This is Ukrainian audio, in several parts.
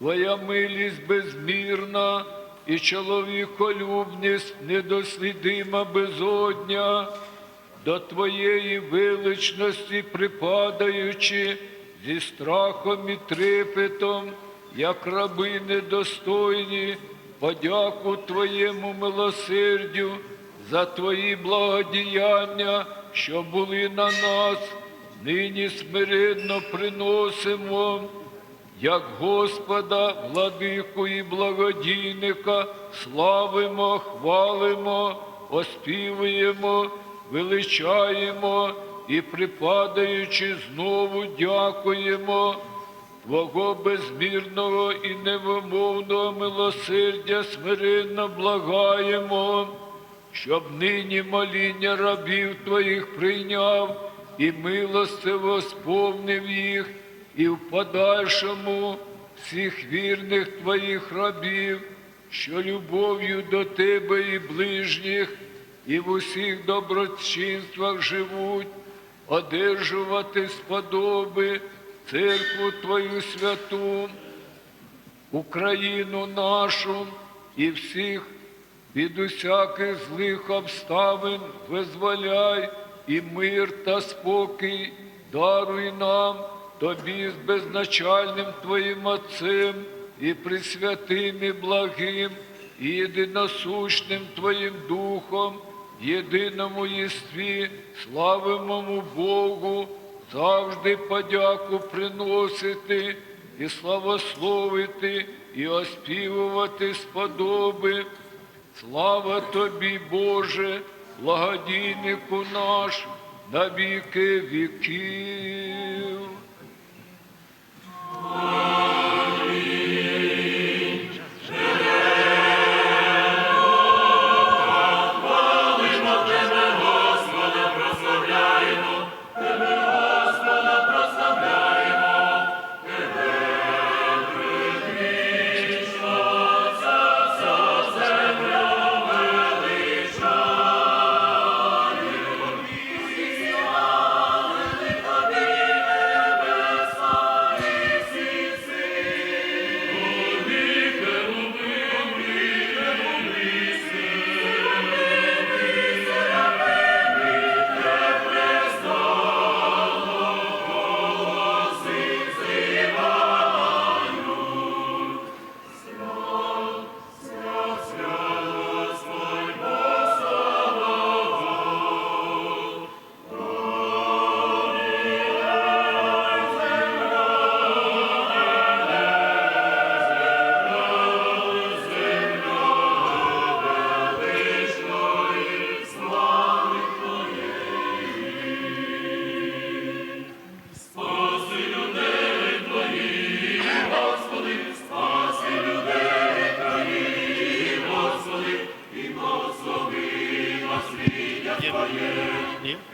Твоя милість безмірна і чоловіколюбність недослідима безодня, до Твоєї величності припадаючи зі страхом і трепетом, як раби недостойні, подяку Твоєму милосердю за Твої благодіяння, що були на нас, нині смиренно приносимо як Господа, владику і благодійника, славимо, хвалимо, оспівуємо, величаємо і, припадаючи, знову дякуємо. Твого безмірного і невимовного милосердя смиренно благаємо, щоб нині моління рабів Твоїх прийняв і милостиво сповнив їх, і в подальшому всіх вірних Твоїх рабів, що любов'ю до Тебе і ближніх, і в усіх доброчинствах живуть, одержувати сподоби церкву Твою святу, Україну нашу і всіх від усяких злих обставин визволяй і мир та спокій даруй нам, тобі з безначальним Твоїм Отцем і присвятим і благим, і єдиносущним Твоїм Духом, єдиному єстві, славимому Богу, завжди подяку приносити і славословити, і оспівувати сподоби. Слава тобі, Боже, благодійнику наш на віки віків.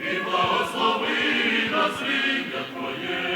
і благослови нас світло Твоє.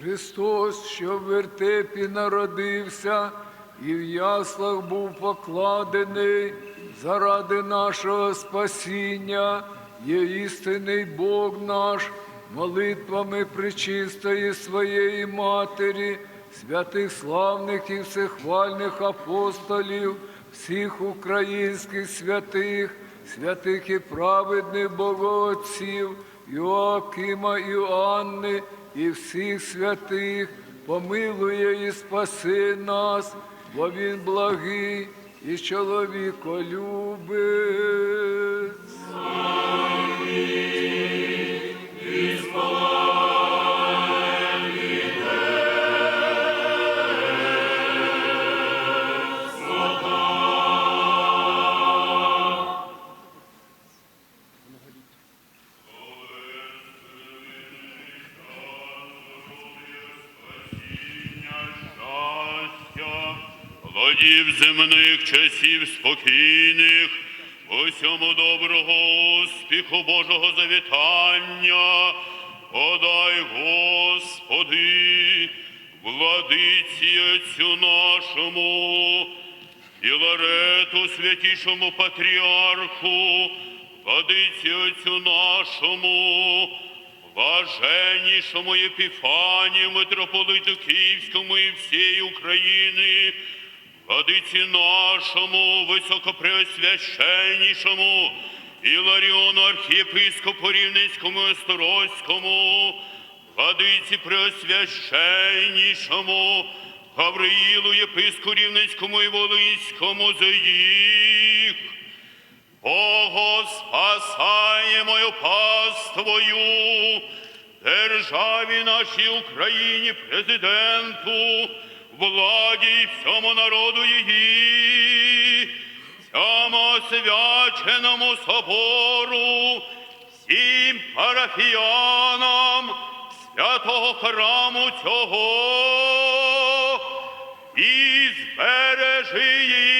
Христос, що в вертепі народився, і в яслах був покладений заради нашого спасіння, є істинний Бог наш, молитвами причистої своєї Матері, святих славних і всехвальних апостолів, всіх українських святих, святих і праведних богоотців, Йоакима і Анни, і всіх святих, помилує і спаси нас, бо Він благий і чоловіколюбець. Земних часів спокійних, усьому доброго успіху Божого завітання, подай, Господи, владиці Отцю нашому, Філарету, святішому патріарху, владиці Отцю нашому, Блаженнішому Єпіфанію, митрополиту Київському і всієї України, владиці нашому, високопреосвященнішому, Іларіону архієпископу Рівненському і Осторозькому, владиці преосвященнішому, Гавриїлу, єписку Рівненському і Волинському за їх. Бого спасаємою паствою, державі нашій Україні, президенту, владі всьому народу її, всьому свяченому собору, всім парафіянам святого храму цього. І збережи їх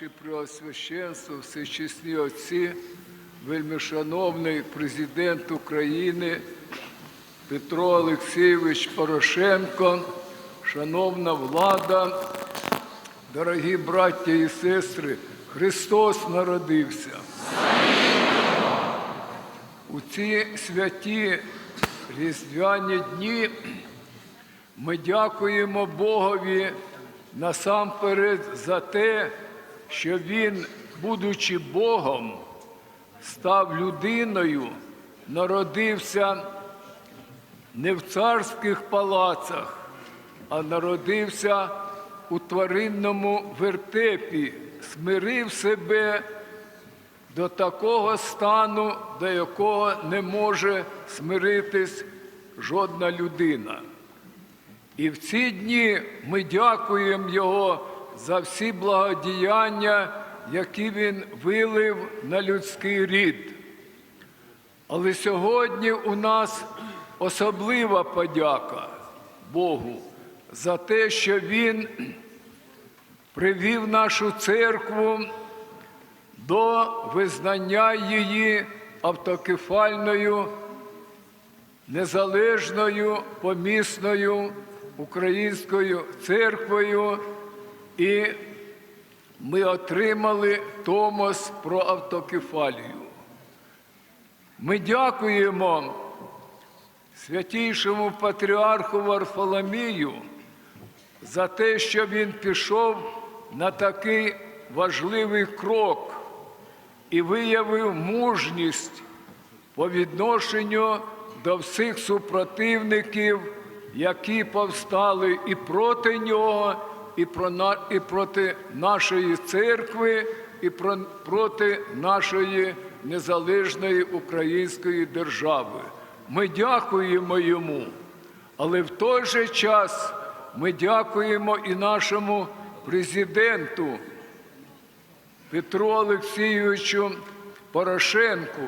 Ваші преосвященство, всечесні отці, вельмишановний президент України Петро Олексійович Порошенко, шановна влада, дорогі браття і сестри, Христос народився. У ці святі різдвяні дні ми дякуємо Богові насамперед за те, що Він, будучи Богом, став людиною, народився не в царських палацах, а народився у тваринному вертепі, смирив себе до такого стану, до якого не може смиритись жодна людина. І в ці дні ми дякуємо Його за всі благодіяння, які Він вилив на людський рід. Але сьогодні у нас особлива подяка Богу за те, що Він привів нашу церкву до визнання її автокефальною, незалежною помісною українською церквою, і ми отримали Томос про автокефалію. Ми дякуємо святійшому патріарху Варфоломію за те, що він пішов на такий важливий крок і виявив мужність по відношенню до всіх супротивників, які повстали і проти нього, і, про на- і проти нашої церкви, і про- проти нашої незалежної української держави. Ми дякуємо йому, але в той же час ми дякуємо і нашому президенту Петру Олексійовичу Порошенку,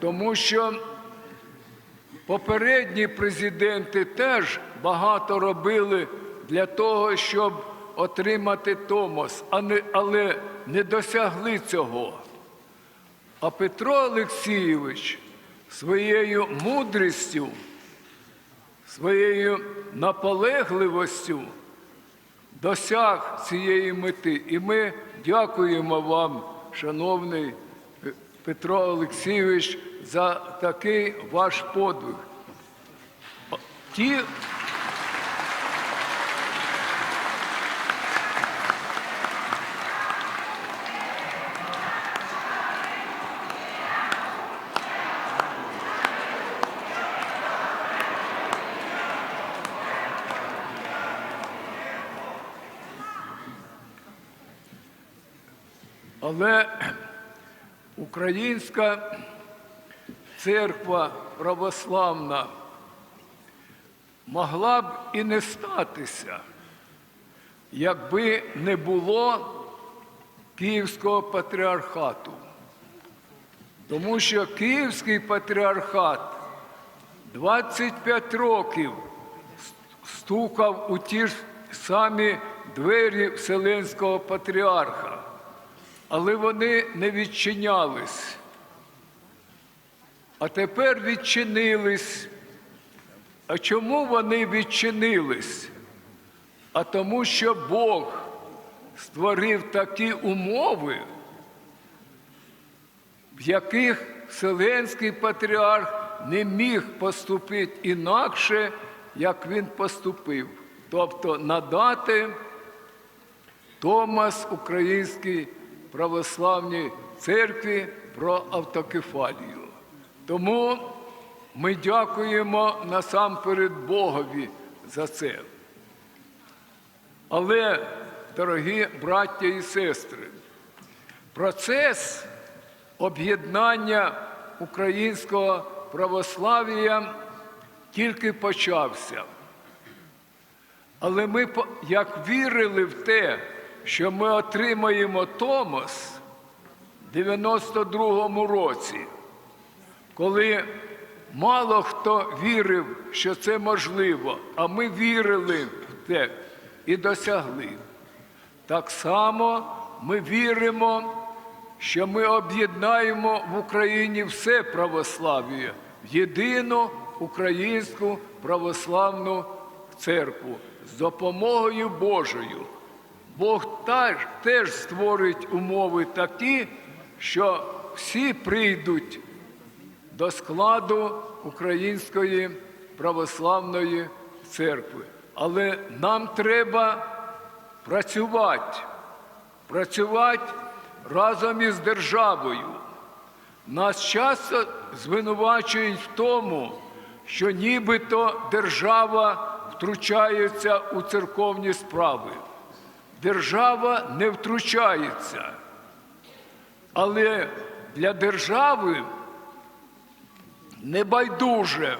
тому що попередні президенти теж багато робили для того, щоб отримати Томос, але не досягли цього. А Петро Олексійович своєю мудрістю, своєю наполегливостю досяг цієї мети. І ми дякуємо вам, шановний Петро Олексійович, за такий ваш подвиг. Ті, Але Українська церква православна могла б і не статися, якби не було Київського патріархату. Тому що Київський патріархат 25 років стукав у ті ж самі двері Вселенського патріарха але вони не відчинялись. А тепер відчинились. А чому вони відчинились? А тому, що Бог створив такі умови, в яких Вселенський патріарх не міг поступити інакше, як він поступив. Тобто надати Томас Українській православній церкві про автокефалію. Тому ми дякуємо насамперед Богові за це. Але, дорогі браття і сестри, процес об'єднання українського православ'я тільки почався. Але ми як вірили в те, що ми отримаємо Томос в 92-му році, коли мало хто вірив, що це можливо, а ми вірили в те і досягли. Так само ми віримо, що ми об'єднаємо в Україні все православ'я єдину українську православну церкву з допомогою Божою. Бог теж, створить умови такі, що всі прийдуть до складу Української православної церкви. Але нам треба працювати, працювати разом із державою. Нас часто звинувачують в тому, що нібито держава втручається у церковні справи. Держава не втручається. Але для держави небайдуже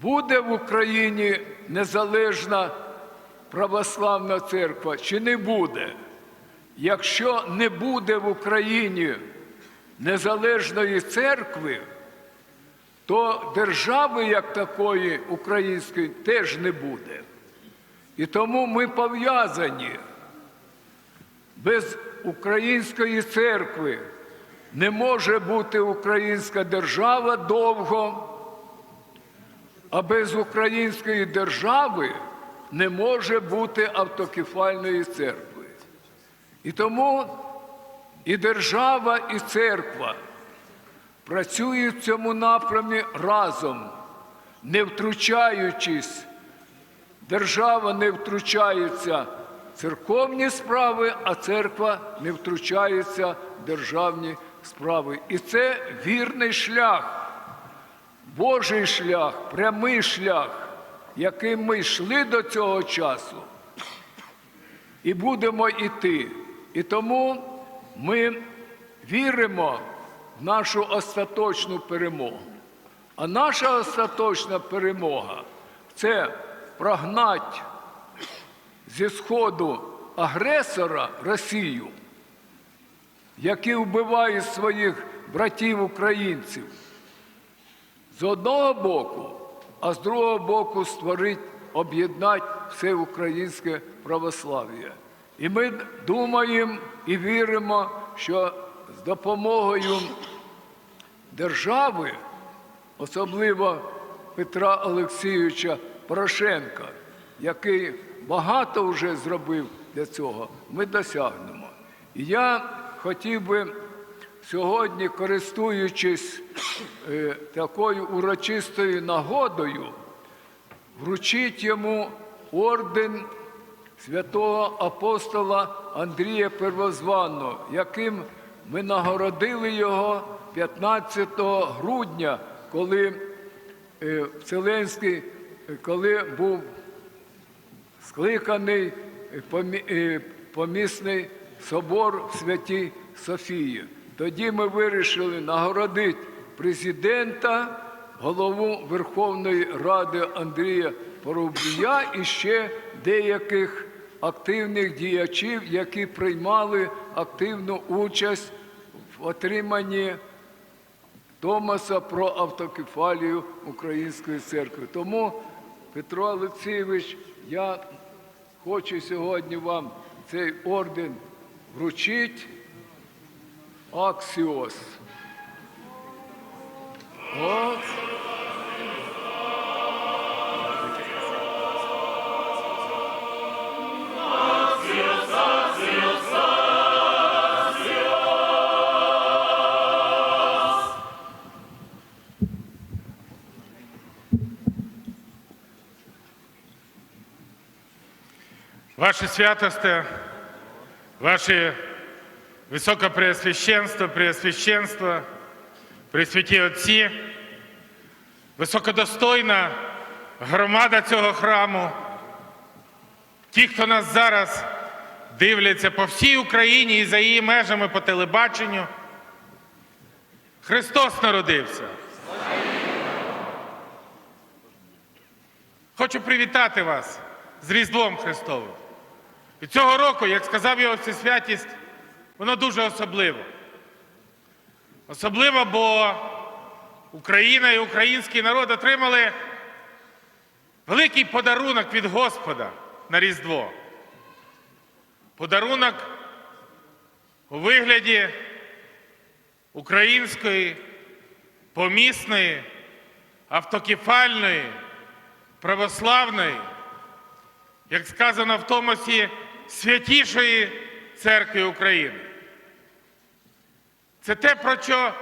буде в Україні незалежна православна церква чи не буде. Якщо не буде в Україні незалежної церкви, то держави як такої української теж не буде. І тому ми пов'язані. Без української церкви не може бути українська держава довго, а без української держави не може бути автокефальної церкви. І тому і держава, і церква працюють в цьому напрямі разом, не втручаючись. Держава не втручається в церковні справи, а церква не втручається в державні справи. І це вірний шлях, Божий шлях, прямий шлях, яким ми йшли до цього часу і будемо йти. І тому ми віримо в нашу остаточну перемогу. А наша остаточна перемога це прогнати зі сходу агресора Росію, який вбиває своїх братів українців з одного боку, а з другого боку створить, об'єднати все українське православ'я. І ми думаємо і віримо, що з допомогою держави, особливо Петра Олексійовича Порошенка, який багато вже зробив для цього, ми досягнемо. І я хотів би сьогодні, користуючись е, такою урочистою нагодою, вручити йому орден святого апостола Андрія Первозванного, яким ми нагородили його 15 грудня, коли е, Вселенський, коли був скликаний е, е, помісний собор в Святій Софії. Тоді ми вирішили нагородити президента, голову Верховної Ради Андрія Поробія і ще деяких активних діячів, які приймали активну участь в отриманні Томаса про автокефалію Української церкви. Тому, Петро Олексійович, я хочу сьогодні вам цей орден вручити. Аксіос. О, Ваше святости, Ваше Високопреосвященство, Преосвященство, Пресвяті Отці, високодостойна громада цього храму, ті, хто нас зараз дивляться по всій Україні і за її межами по телебаченню. Христос народився. Хочу привітати вас з Різдвом Христовим. І цього року, як сказав його Всесвятість, воно дуже особливо. Особливо, бо Україна і український народ отримали великий подарунок від Господа на Різдво. Подарунок у вигляді української помісної, автокефальної, православної, як сказано в Томосі, святішої церкви України. Це те, про що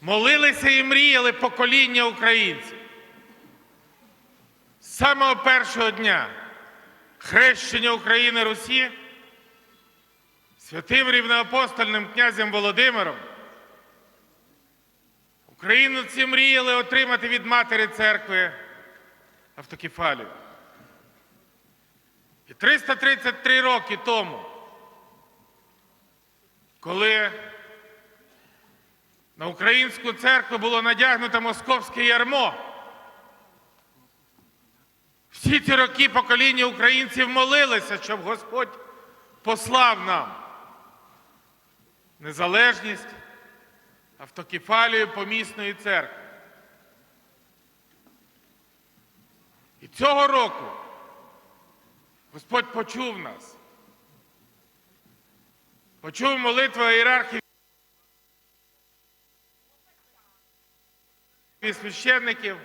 молилися і мріяли покоління українців. З самого першого дня хрещення України Русі святим рівноапостольним князем Володимиром українці мріяли отримати від матері церкви автокефалію. І 333 роки тому, коли на українську церкву було надягнуто московське ярмо, всі ці роки покоління українців молилися, щоб Господь послав нам незалежність, автокефалію помісної церкви. І цього року Господь почув нас, почув молитву ієрархів і священників.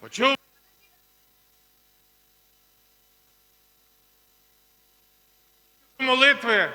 Почув молитви